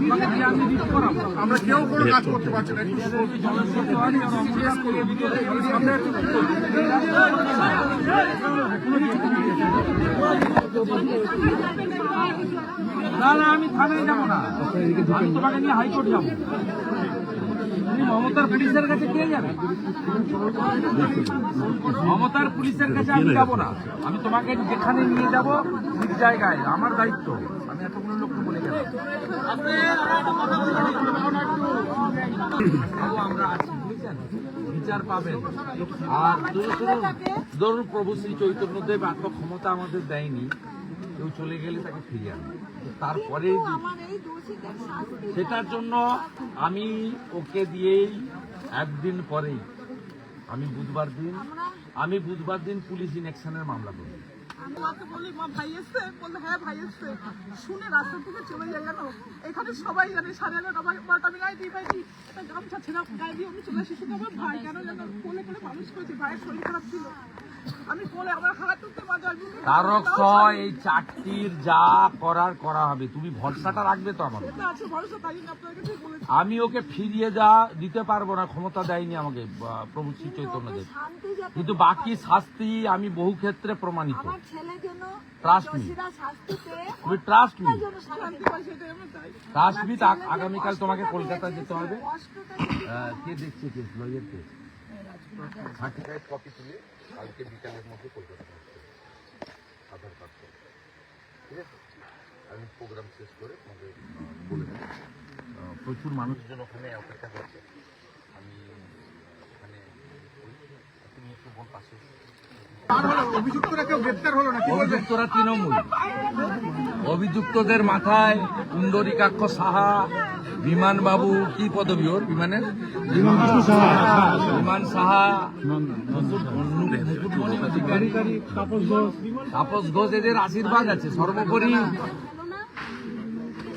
দিতে আমরা কেউ কোনো কাজ করতে পারছি না না, আমি থানায় যাব না। আমি তোমাকে নিয়ে হাইকোর্ট যাব। মমতার পুলিশের কাছে কে যাবে? মমতার পুলিশের কাছে আমি যাব না। আমি তোমাকে যেখানে নিয়ে যাব, ঠিক জায়গায়। আমার দায়িত্ব। আমি এতগুলো লোককে বলে আমরা আছি। বিচার পাবেন। আর ধরুন প্রভু শ্রী চৈতন্যদেব এত ক্ষমতা আমাদের দেয়নি। কেউ চলে গেলে তাকে ফিরিয়ে আনবে। তারপরে সেটার জন্য আমি ওকে দিয়েই একদিন পরেই আমি বুধবার দিন আমি বুধবার দিন পুলিশ ইনেকশনের মামলা করব। আমি মাকে বলি মা ভাই এসছে। বলল হ্যাঁ ভাই এসছে। শুনে চলে যায় জানো? এখানে সবাই জানে সাড়ে এগারোটা বা- বারোটা আমি গায়ে দিয়ে পাইছি। একটা গামছা ছেঁড়া গায়ে দিয়ে আমি চলে আসি শুধু আমার ভাই কেন জানো কোলে কোলে মানুষ করেছি ভাইয়ের শরীর খারাপ ছিল। আমি তারক এই চাকরির যা করার করা হবে। তুমি ভরসাটা রাখবে তো আমার আমি ওকে ফিরিয়ে যা দিতে পারব না ক্ষমতা দেয়নি আমাকে প্রভু শ্রী চৈতন্যদেব। শান্তি যাতে কিন্তু বাকি শাস্তি আমি বহু ক্ষেত্রে প্রমাণিত। তুমি ট্রাস্ট মি ট্রাস্ট মি আগামীকাল তোমাকে কলকাতা যেতে হবে। কে দেখছে কেস? লয়ের কেস। সার্টিফাইড কপি তুলে কালকে বিকালের মধ্যে কলকাতা পৌঁছতে আধার কার্ড ঠিক আছে আমি প্রোগ্রাম শেষ করে তোমাকে বলে দেবো প্রচুর মানুষজন ওখানে অপেক্ষা করছে। আমি ওখানে তুমি একটু বল পাশে। অভিযুক্তরা গ্রেপ্তার হলো না কি বলবেন অভিযুক্তরা তৃণমূল। অভিযুক্তদের মাথায় কুণ্ডরিকাক্ষ সাহা বিমান বাবু কি পদবি ওর বিমানের? বিমান সাহা। তাপস ঘোষ এদের আশীর্বাদ আছে সর্বোপরি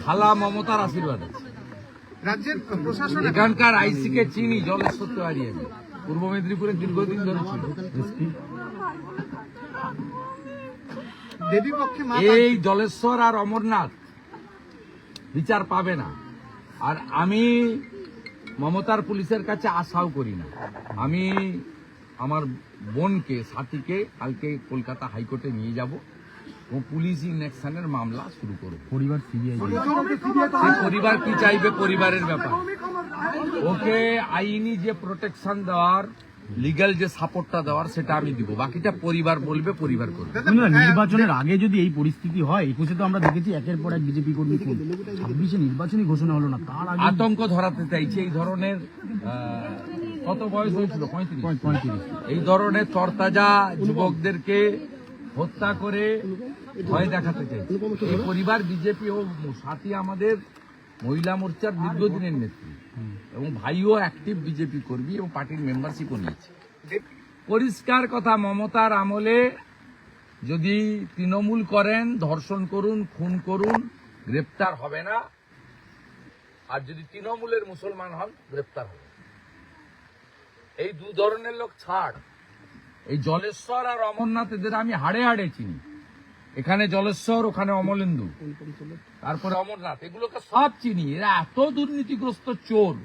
খালা মমতার আশীর্বাদ আছে। রাজ্যের প্রশাসন এখানকার আইসিকে চিনি জলের সত্য হারিয়ে আমি পূর্ব মেদিনীপুরে দীর্ঘদিন ধরে ছিল। এই জলেশ্বর আর অমরনাথ বিচার পাবে না। আর আমি মমতার পুলিশের কাছে আশাও করি না। আমি আমার বোনকে সাথীকে কালকে কলকাতা হাইকোর্টে নিয়ে যাব। ও পুলিশ ইনেকশনের মামলা শুরু করো পরিবার সিবিআই পরিবার কি চাইবে? পরিবারের ব্যাপার। ওকে আইনি যে প্রোটেকশন দেওয়ার লিগ্যাল যে সাপোর্টটা দেওয়ার সেটা আমি দিব। বাকিটা পরিবার বলবে পরিবার করবে। না, নির্বাচনের আগে যদি এই পরিস্থিতি হয় একুশে তো আমরা দেখেছি একের পর এক বিজেপি কর্মী খুন। ছাব্বিশে নির্বাচনী ঘোষণা হলো না তার আগে আতঙ্ক ধরাতে চাইছে এই ধরনের কত বয়স হয়েছিল? পঁয়ত্রিশ। পঁয়ত্রিশ। এই ধরনের তরতাজা যুবকদেরকে হত্যা করে ভয় দেখাতে চাইছে। এই পরিবার বিজেপি ও সাথী আমাদের মহিলা মোর্চার দীর্ঘদিনের নেত্রী এবং ভাইও অ্যাক্টিভ বিজেপি কর্মী এবং পার্টির মেম্বারশিপও নিয়েছে। পরিষ্কার কথা, মমতার আমলে যদি তৃণমূল করেন, ধর্ষণ করুন, খুন করুন, গ্রেপ্তার হবে না। আর যদি তৃণমূলের মুসলমান হন, গ্রেপ্তার হবে এই দু ধরনের লোক ছাড়। এই জলেশ্বর আর অমরনাথ এদের আমি হাড়ে হাড়ে চিনি। এখানে জলেশ্বর, ওখানে অমলেন্দু। তারপরে অমরনাথ, এগুলোকে সব চিনি। এরা এত দুর্নীতিগ্রস্ত চোর।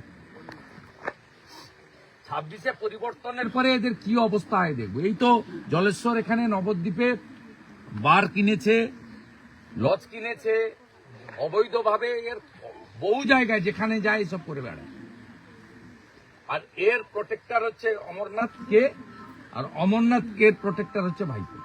ছাব্বিশে পরিবর্তনের পরে এদের কি অবস্থা হয় দেখব। এই তো জলেশ্বর এখানে নবদ্বীপে বার কিনেছে, লজ কিনেছে, অবৈধভাবে এর বহু জায়গায় যেখানে যায় এসব করে বেড়ায়। আর এর প্রোটেক্টর হচ্ছে অমরনাথ কে আর অমরনাথ কে প্রোটেক্টর হচ্ছে ভাইপো।